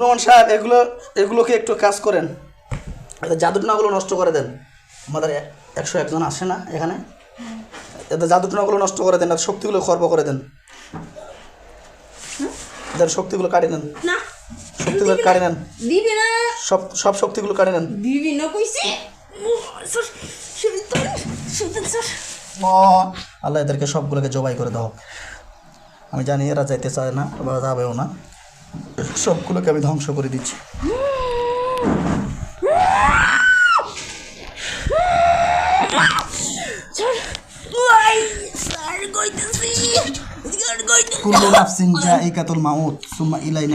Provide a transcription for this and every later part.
রহমান সাহেব এগুলো এগুলোকে একটু কাজ করেন। জাদুটনাগুলো নষ্ট করে দেন। আমাদের একশো একজন আসে না এখানে। এদের জাদুটনাগুলো নষ্ট করে দেন আর শক্তিগুলো খর্ব করে দেন। এদের শক্তিগুলো কাটিয়ে নেন। শক্তিগুলো কাটিয়ে নেন। সব সব শক্তিগুলো কাটিয়ে নেন। ও, আল্লাহ এদেরকে সবগুলোকে জবাই করে দাও। আমি জানি এরা যাইতে চায় না বা যাবেও না। সবগুলোকে আমি ধ্বংস করে দিচ্ছি। কুল্লু নাফসিন যা এই কাতল মাউত সুম্মা ইলাইনা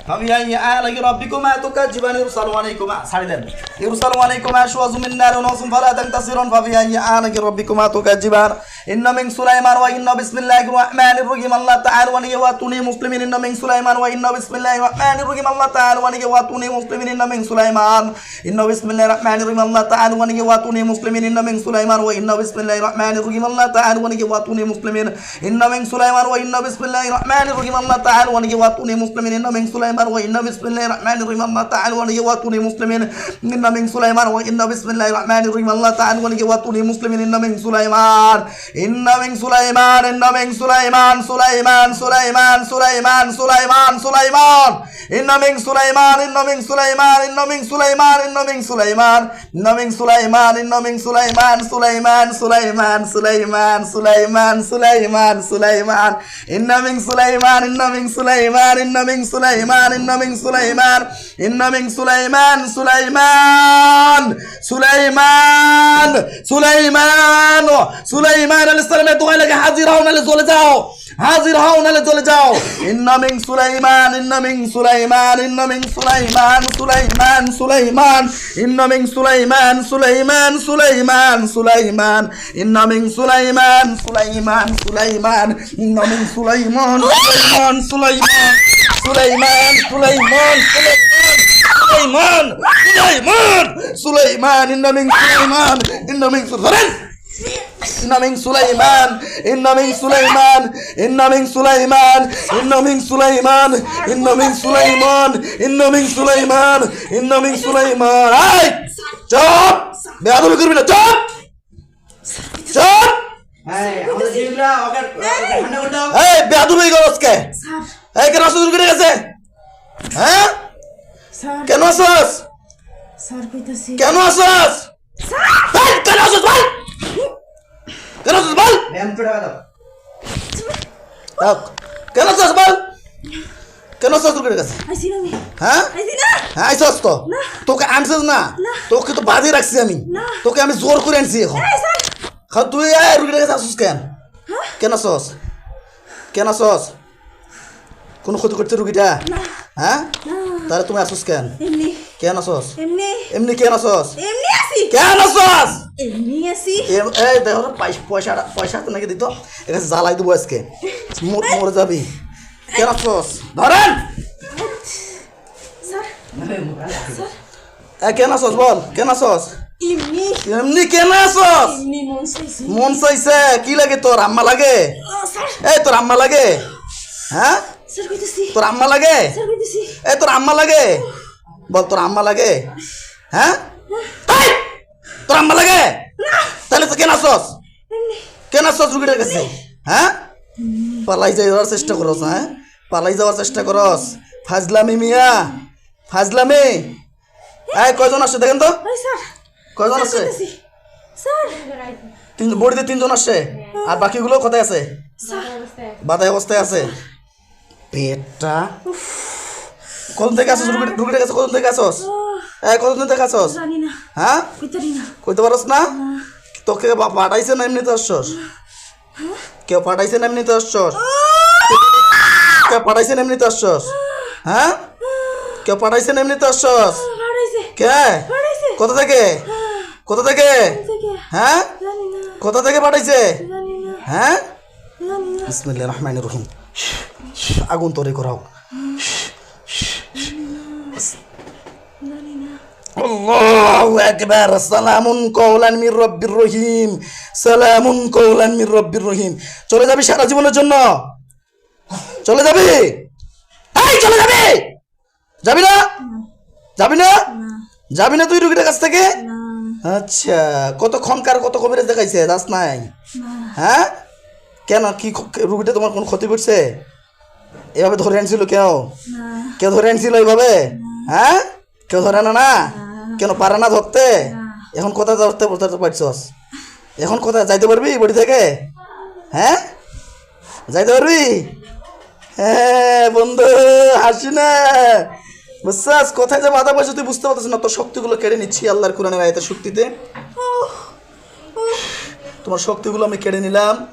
فبأي آلاء ربكما تكذبان يرسل عليكما سعيدا يرسل عليكما شواظ من نار ونصب فلا تنتصرون فبأي آلاء ربكما تكذبان إن من سليمان وإن بسم الله الرحمن الرحيم الله تعالى وني واتوني مسلمين إن من سليمان وإن بسم الله الرحمن الرحيم الله تعالى وني واتوني مسلمين إن من سليمان إن بسم الله الرحمن الرحيم الله تعالى وني واتوني مسلمين إن من سليمان وإن بسم الله الرحمن الرحيم الله تعالى وني واتوني مسلمين إن من سليمان وإن بسم الله الرحمن الرحيم الله تعالى وني واتوني مسلمين إن من سليمان وإن بسم الله الرحمن الرحيم الله تعالى وني واتوني مسلمين إن من سليمان وإن بسم الله الرحمن الرحيم الله تعالى وني واتوني مسلمين إن من سليمان إن من سليمان إن من سليمان سليمان سليمان سليمان سليمان سليمان إن من سليمان إن من سليمان إن من سليمان إن من سليمان إن من سليمان إن من سليمان سليمان سليمان سليمان سليمان سليمان سليمان إن من سليمان إن من سليمان إن من سليمان সুলাইমান ইন্নমিং সুলাইমান ইন্নমিং সুলাইমান সুলাইমান সুলাইমান সুলাইমান সুলাইমান আলাইহিস সালামের দোয়া লাগে হাজির হও নালে চলে যাও হাজির হও নালে চলে যাও ইন্নমিং সুলাইমান ইন্নমিং সুলাইমান ইন্নমিং সুলাইমান সুলাইমান সুলাইমান ইন্নমিং সুলাইমান সুলাইমান সুলাইমান সুলাইমান ইন্নমিং সুলাইমান সুলাইমান সুলাইমান ইন্নমিং সুলাইমান সুলাইমান সুলাইমান সুলাইমান সুলাইমান সুলাইমান সুলাইমান সুলাইমান ইন্নামিং সুলাইমান ইন্নামিং ধরেন। ইন্নামিং সুলাইমান ইন্নামিং সুলাইমান ইন্নামিং সুলাইমান ইন্নামিং সুলাইমান ইন্নামিং সুলাইমান ইন্নামিং সুলাইমান ইন্নামিং সুলাইমান। আই চপ! বেয়াদবি করবি না চপ! চপ! এই বেয়াদবি করস কে এই কেন আসছ করে গেছে? হ্যাঁ? কেন আসছ কেন আসছ কেন আসছ বল? কেন বল? কেন আসছ বল? কেন আসছ করে গেছে? হ্যাঁ? হ্যাঁ আইসস তো। তোকে আনছিস না? তোকে তো বাজে রাখছি আমি। তোকে আমি জোর করে আনছি এখন। তুই রুগীর কাছে আসছিস কেন? কেন আসস কেন আসস কোনো ক্ষতি করছে রুগীটা? হ্যাঁ? তাহলে তুমি আসছ কেন? কেন আসস? এমনি। কেন আসস? কেন আসস? এই দেখো পয়সাটা পয়সা নাকি দিত। এখানে জ্বালাই দেবো আজকে। মরে যাবি। কেন আসস? ধরেন! এ কেন আসস বল? কেন আসস? এমনি। কেন আসস? মন চাইছে। কি লাগে তোর? আম্মা লাগে? এই তোর আম্মা লাগে? হ্যাঁ? তোর আম্মা লাগে? এ তোর আম্মা লাগে? বল তোর আম্মা লাগে? হ্যাঁ? তোর আম্মা লাগে? তাহলে তো কেন আসস কেন আসছ রুগীটার কাছে? হ্যাঁ? পালাই যাওয়ার চেষ্টা করস হ্যাঁ? পালাই যাওয়ার চেষ্টা করস। ফাজলামি মিয়া। ফাজলামি। এই কয়জন আসছে দেখেন তো? কয়জন আসছে? তিনজন বড়িতে তিনজন আসছে। আর বাকিগুলো কোথায় আছে? বাধাই অবস্থায় আছে? পেটটা? কতদিন থেকে আসছিস রুগী রুগীটার কাছে কতদিন থেকে আসছস এই কতদিন থেকে না হ্যাঁ? কইতে পারস না? তোকে পাঠাইছে না এমনিতে আসছস? কেউ পাঠাইছে না এমনিতে আসছস? কেউ পাঠাইছে না এমনিতে আসছস? হ্যাঁ? কেউ পাঠাইছে না এমনিতে আসছস? কে? বাড়াইছে কোথা থেকে? কোথা থেকে? হ্যাঁ? কোথা থেকে পাঠাইছে? হ্যাঁ? বিসমিল্লাহির রহমানির রহিম। আগুন তৈরি করাও। হোক চলে যাবি সারা জীবনের জন্য? চলে যাবি? চলে যাবি? যাবি না? যাবি না? যাবি না তুই রুগীটার কাছ থেকে? আচ্ছা কত কার কত কবির দেখাইছে? দাস নাই হ্যাঁ? কেন? কি রুগীটা তোমার কোন ক্ষতি করছে? এভাবে ধরে আনছিল কেউ? কেউ ধরে আনছিল এইভাবে? হ্যাঁ? কেউ ধরে না? না। কেন পারে না ধরতে? এখন কোথায় ধরতে ধরতে পারছস? এখন কোথায় যাইতে পারবি বাড়ি থেকে? হ্যাঁ? যাইতে পারবি? হ্যাঁ বন্ধু হাসি না। বুঝছাস কোথায় যে বাধা পাইছো তুই বুঝতে পারছিস না। তোর শক্তিগুলো কেড়ে নিচ্ছি আল্লাহর কোরআনের আয়তের শক্তিতে। তোমার শক্তিগুলো আমি কেড়ে নিলাম।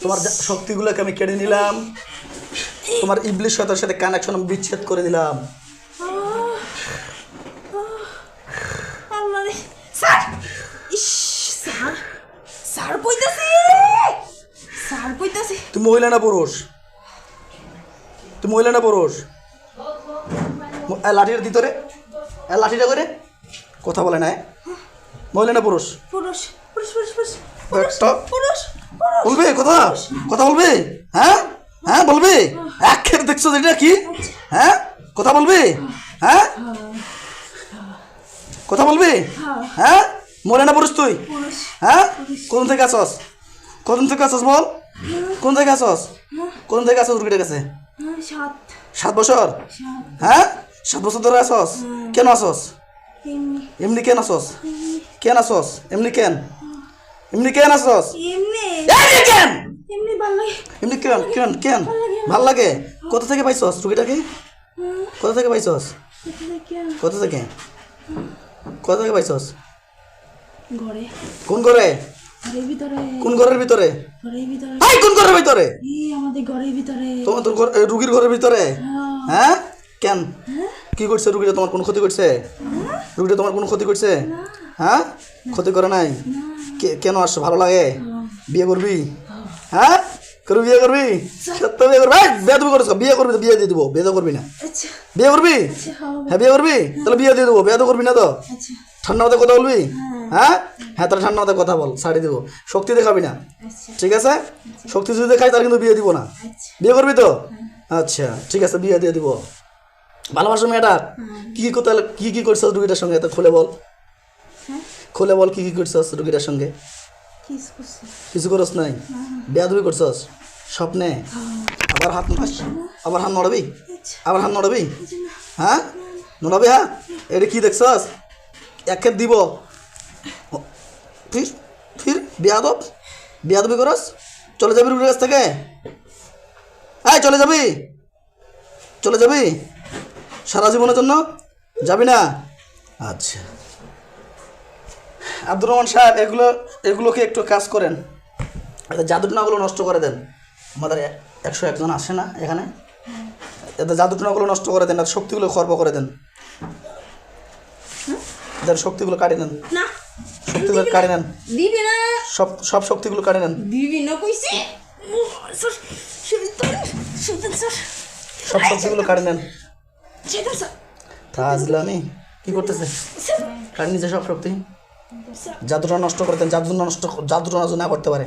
তোমার শক্তিগুলোকে আমি কেড়ে নিলাম। তোমার ইবলিশ শয়তানের সাথে কানেকশন আমি বিচ্ছেদ করে দিলাম। রে। তুই মহিলা না পুরুষ? তুই মহিলা না পুরুষ? লাঠিটা দিতরে এ, লাঠিটা করে। কথা বলে না? মহিলা না পুরুষ? পুরুষ পুরুষ পুরুষ পুরুষ পুরুষ পুরুষ বলবি? কথা? কথা বলবি? হ্যাঁ? হ্যাঁ বলবি? এক খেয়ে দেখছ এটা কি? হ্যাঁ? কথা বলবি? হ্যাঁ? কথা বলবি? হ্যাঁ? মরে না পুরুষ তুই? হ্যাঁ? কোন থেকে আসস? কোন থেকে আসস বল? কোন থেকে আসস? কোন থেকে আসস রুগীটার কাছে? সাত। সাত বছর? হ্যাঁ? সাত বছর ধরে আসস? কেন আসস? এমনি কেন আসস কেন আসস এমনি কেন এমনি কেন আসস এমনি কেন এমনি কেন কেন কেন ভালো লাগে? কোথা থেকে পাইছস রুগীটাকে কোথা থেকে পাইছস কোথায় কি আর? কোথা থেকে কোথা থেকে পাইছস ঘরে কোন ঘরে কোন ঘরের ভিতরে কোন ঘরের ভিতরে আমাদের ঘরের ভিতরে তোমার তোর রুগীর ঘরের ভিতরে হ্যাঁ কেন? কি করছে রুগীটা? তোমার কোনো ক্ষতি করছে? রুগীটা তোমার কোনো ক্ষতি করছে? হ্যাঁ? ক্ষতি করে নাই? কেন আসছো? ভালো লাগে? বিয়ে করবি? হ্যাঁ? করবি বিয়ে করবি? সত্য বিয়ে করবি? বিয়ে তুমি করেছ। বিয়ে করবি তো বিয়ে দিয়ে দিবো। বিয়ে তো করবি না। আচ্ছা। বিয়ে করবি? আচ্ছা হ্যাঁ বিয়ে করবি? তাহলে বিয়ে দিয়ে দেবো। বিয়ে তো করবি না তো? আচ্ছা। ঠান্ডা মাথায় কথা বলবি? হ্যাঁ। হ্যাঁ? তাহলে ঠান্ডা মাথায় কথা বল। ছাড়ি দেবো। শক্তি দেখাবি না। ঠিক আছে? শক্তি যদি দেখাই তাহলে কিন্তু বিয়ে দিব না। বিয়ে করবি তো? আচ্ছা ঠিক আছে বিয়ে দিয়ে দিব। ভালোবাসো মেয়েটা কি কি করতে কি কি করছিস রুগীটার সঙ্গে? তো খুলে বল। হ্যাঁ? খুলে বল কি কি করছিস রুগীটার সঙ্গে? করছে। কিছু করস নাই? বেয়াদবি করছস? স্বপ্নে? আবার হাত নাস আবার হাত নড়াবি? আচ্ছা। আবার হাত নড়বি? হ্যাঁ? নড়াবি হ্যাঁ? এটা কি দেখছস? এক খেত দিব। ফির ফির বেয়াদব? বেয়াদবি করস? চলে যাবি রুগীর কাছ থেকে? হ্যাঁ চলে যাবি? চলে যাবি? সারা জীবনের জন্য যাবি না? আচ্ছা। আব্দুর রহমান সাহেব এগুলো এগুলোকে একটু কাজ করেন। জাদুটনাগুলো নষ্ট করে দেন। আমাদের একশো একজন আসে না এখানে। এদের জাদুটনাগুলো নষ্ট করে দেন আর শক্তিগুলো খর্ব করে দেন। এদের শক্তিগুলো কাটি নেন। শক্তিগুলো কাটি নেন। সব সব শক্তিগুলো কাটি নেন। সব শক্তিগুলো কাটি নেন। তাজলামি? কি করতেছে? স্যার কাটি সব শক্তি জাদুটা নষ্ট করে জাদু নষ্ট জাদুটা নষ্ট না করতে পারে।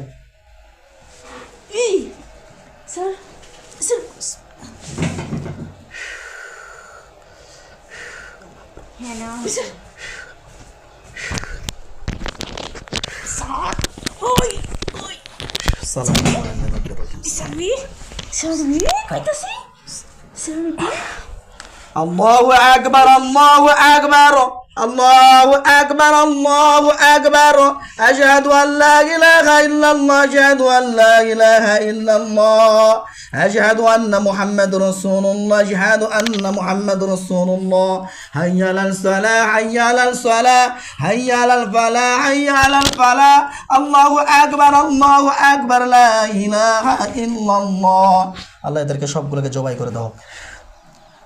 সালাম স্যারবি কইতাছি? স্যারবি الله أكبر الله أكبر الله أكبر الله أكبر أشهد أن لا إله إلا الله أشهد أن لا إله إلا الله أشهد أن محمد رسول الله أشهد أن محمد رسول الله حي على الصلاة حي على الصلاة حي على الفلاح حي على الفلاح الله أكبر الله أكبر لا إله إلا الله আল্লাহ এদেরকে সবগুলোকে জবাই করে দাও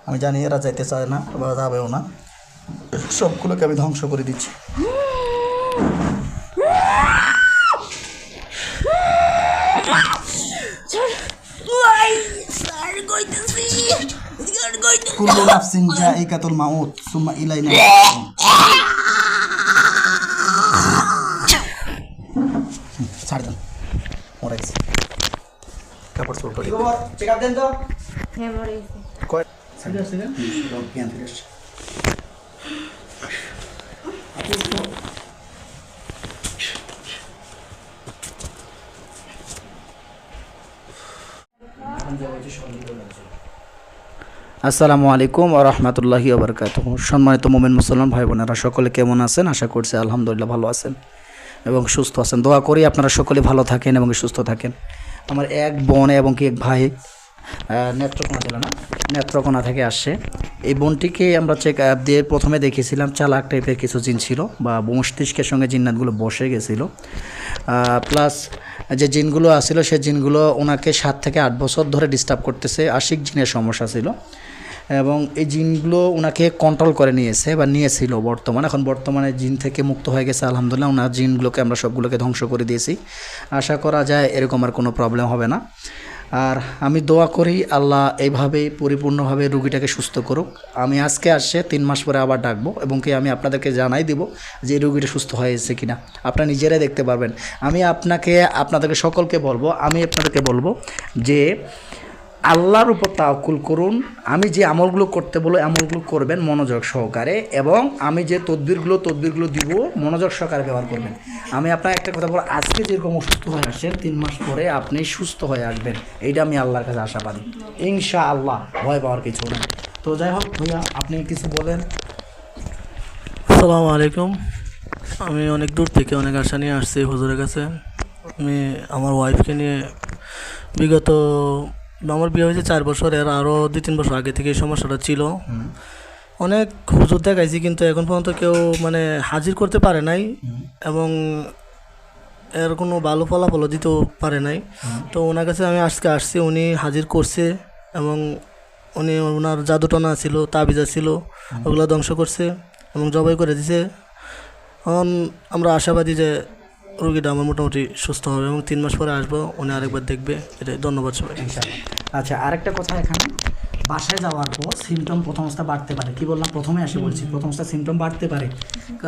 আমি জানি এরা যাইতে চায় না বা যাবেও না। সবগুলোকে আমি ধ্বংস করে দিচ্ছি। মাউত সুম্মা ইলাইনা। ছাড় দেন। মরে গেছে। কাপড় চোপড় পরে। আপ দেন তো। হ্যাঁ মরে গেছে। কয় সিরিয়াস সিরিয়াস আসসালামু আলাইকুম ও রহমতুল্লাহি ওবরকাত সম্মানিত মোমেন মুসলমান ভাই বোনেরা সকলে কেমন আছেন? আশা করছি আলহামদুলিল্লাহ ভালো আছেন এবং সুস্থ আছেন। দোয়া করি আপনারা সকলে ভালো থাকেন এবং সুস্থ থাকেন। আমার এক বোন এবং কি এক ভাই নেত্রকোনা জেলা না? নেত্রকোনা থেকে আসছে। এই বনটিকে আমরা চেক আপ দিয়ে প্রথমে দেখেছিলাম, চালাক টাইপের কিছু জিন ছিল বা মস্তিষ্কের সঙ্গে জিন্নাতগুলো বসে গেছিল। প্লাস যে জিনগুলো আসছিল সে জিনগুলো ওনাকে সাত থেকে আট বছর ধরে ডিস্টার্ব করতেছে, আশিক জিনের সমস্যা ছিল। এবং এই জিনগুলো ওনাকে কন্ট্রোল করে নিয়েছে বা নিয়েছিল বর্তমানে। এখন বর্তমানে জিন থেকে মুক্ত হয়ে গেছে, আলহামদুলিল্লাহ। ওনার জিনগুলোকে আমরা সবগুলোকে ধ্বংস করে দিয়েছি। আশা করা যায় এরকম আর কোনো প্রবলেম হবে না। আর আমি দোয়া করি আল্লাহ এইভাবেই পরিপূর্ণভাবে রুগীটাকে সুস্থ করুক। আমি আজকে আসছে, তিন মাস পরে আবার ডাকবো এবং কি আমি আপনাদেরকে জানাই দিব যে রুগীটা সুস্থ হয়েছে কিনা। আপনারা নিজেরাই দেখতে পারবেন। আমি আপনাকে, আপনাদেরকে সকলকে বলব, আমি আপনাদেরকে বলব যে আল্লাহর উপর তাওকুল করুন। আমি যে আমলগুলো করতে বলো, আমলগুলো করবেন মনোযোগ সহকারে এবং আমি যে তদবিরগুলো তদবিরগুলো দিব, মনোযোগ সহকারে ব্যবহার করবেন। আমি আপনার একটা কথা বলব, আজকে যেরকম অসুস্থ হয়ে আসছেন, তিন মাস পরে আপনি সুস্থ হয়ে আসবেন। এইটা আমি আল্লাহর কাছে আশাবাদী। ইনশা আল্লাহ ভয় পাওয়ার কিছু নেই। তো যাই হোক, ভাইয়া, আপনি কিছু বলেন। আসসালামু আলাইকুম। আমি অনেক দূর থেকে অনেক আশা নিয়ে আসছি হুজুরের কাছে। আমি আমার ওয়াইফকে নিয়ে বিগত আমার বিয়ে হয়েছে চার বছর, এর আরও দুই তিন বছর আগে থেকে এই সমস্যাটা ছিল। অনেক হুজুর দেখাইছি কিন্তু এখন পর্যন্ত কেউ মানে হাজির করতে পারে নাই এবং এর কোনো ভালো ফলাফলও দিতেও পারে নাই। তো ওনার কাছে আমি আজকে আসছি, উনি হাজির করছে এবং উনি ওনার জাদুটনা ছিল, তাবিজা ছিল, ওগুলো ধ্বংস করছে এবং জবাই করে দিছে। এখন আমরা আশাবাদী যে রুগীটা আমার মোটামুটি সুস্থ হবে এবং তিন মাস পরে আসব, উনি আরেকবার দেখবে। এটাই ধন্যবাদ সবাই আচ্ছা আরেকটা কথা এখানে। বাসায় যাওয়ার পর সিমটম প্রথম অবস্থা বাড়তে পারে। কি বললাম? প্রথমে আসে বলছি, প্রথম অবস্থা সিমটম বাড়তে পারে।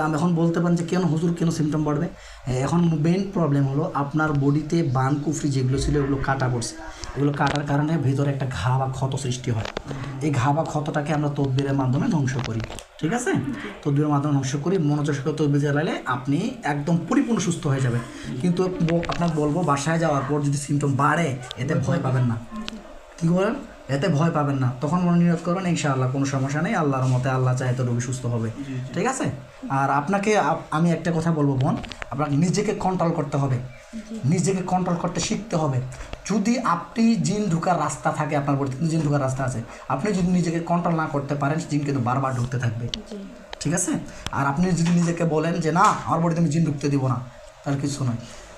আমি এখন বলতে পারেন যে কেন হুজুর কেন সিমটম বাড়বে? এখন মেন প্রবলেম হলো আপনার বডিতে বান, কুফরি যেগুলো ছিল ওগুলো কাটা পড়ছে। এগুলো কাটার কারণে ভিতরে একটা ঘা বা ক্ষত সৃষ্টি হয়। এই ঘা বা ক্ষতটাকে আমরা তদবিরের মাধ্যমে ধ্বংস করি ঠিক আছে? তদবিরের মাধ্যমে ধ্বংস করি মনোযোগ তদবির চালালে আপনি একদম পরিপূর্ণ সুস্থ হয়ে যাবেন। কিন্তু আপনার বলব বাসায় যাওয়ার পর যদি সিমটম বাড়ে এতে ভয় পাবেন না। কি করেন এতে ভয় পাবেন না। তখন মনে নিয়োগ করবেন ইনশাআল্লাহ কোনো সমস্যা নেই আল্লাহর মতে আল্লাহ চায় তো রোগী সুস্থ হবে। ঠিক আছে? আর আপনাকে আমি একটা কথা বলব বোন আপনাকে নিজেকে কন্ট্রোল করতে হবে। নিজেকে কন্ট্রোল করতে শিখতে হবে। যদি আপনি জিন ঢুকার রাস্তা থাকে আপনার বডিতে কিন্তু জিন ঢুকার রাস্তা আছে। আপনি যদি নিজেকে কন্ট্রোল না করতে পারেন জিন কিন্তু বারবার ঢুকতে থাকবে। ঠিক আছে? আর আপনি যদি নিজেকে বলেন যে না আমার বডিতে আমি জিন ঢুকতে দিব না তাহলে কিছু নয়।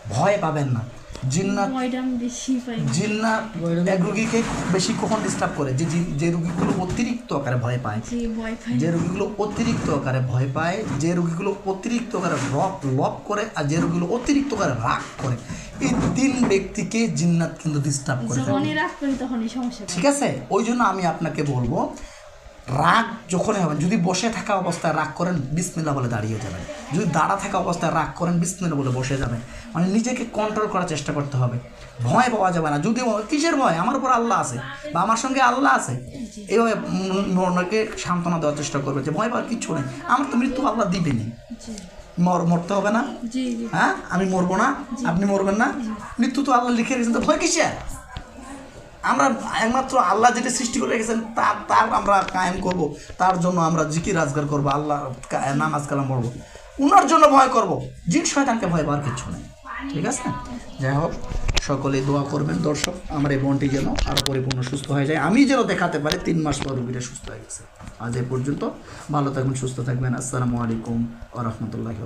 ভয় পাবেন না। জিন্নাত ভয়টা আমি বেশি পাই জিন্নাত এক রুগীকে বেশি কখন ডিস্টার্ব করে? যে যে রুগীগুলো অতিরিক্ত আকারে ভয় পায়। যে রুগীগুলো অতিরিক্ত আকারে ভয় পায় যে রুগীগুলো অতিরিক্ত আকারে রব লব করে আর যে রুগীগুলো অতিরিক্ত আকারে রাগ করে এই তিন ব্যক্তিকে জিন্নাত কিন্তু ডিস্টার্ব করে থাকে। যখনই রাগ করি তখনই সমস্যা ঠিক আছে? ওই জন্য আমি আপনাকে বলব রাগ যখনই হবেন যদি বসে থাকা অবস্থায় রাগ করেন বিসমিল্লা বলে দাঁড়িয়ে যাবেন। যদি দাঁড়া থাকা অবস্থায় রাগ করেন বিসমিল্লা বলে বসে যাবেন। মানে নিজেকে কন্ট্রোল করার চেষ্টা করতে হবে। ভয় পাওয়া যাবে না। যদি কিসের ভয়? আমার উপর আল্লাহ আছে বা আমার সঙ্গে আল্লাহ আছে। এইভাবে মনকে সান্ত্বনা দেওয়ার চেষ্টা করবে যে ভয় পাওয়ার কিচ্ছু নেই। আমার তো মৃত্যু আল্লাহ দিবেনি মর মরতে হবে না? হ্যাঁ? আমি মরবো না? আপনি মরবেন না? মৃত্যু তো আল্লাহ লিখে রেখেছেন। তো ভয় কিসের? আমরা একমাত্র আল্লাহ যেটা সৃষ্টি করে রেখেছেন, তার তার আমরা কায়েম করব। তার জন্য আমরা জিকির রাজগার করব আল্লাহ নামাজ কালাম পড়ব। উনার জন্য ভয় করব। জিন শয়তানকে ভয় পাওয়ার কিছু নেই। ঠিক আছে? যাই হোক সকলে দোয়া করবেন। দর্শক, আমার এই বোনটি যেন আরও পরিপূর্ণ সুস্থ হয়ে যায়। আমি যেন দেখাতে পারি, তিন মাস পর রুগীটা সুস্থ হয়ে গেছে। আজ এ পর্যন্ত ভালো থাকবেন, সুস্থ থাকবেন। আসসালামু আলাইকুম আ রহমতুল্লাহি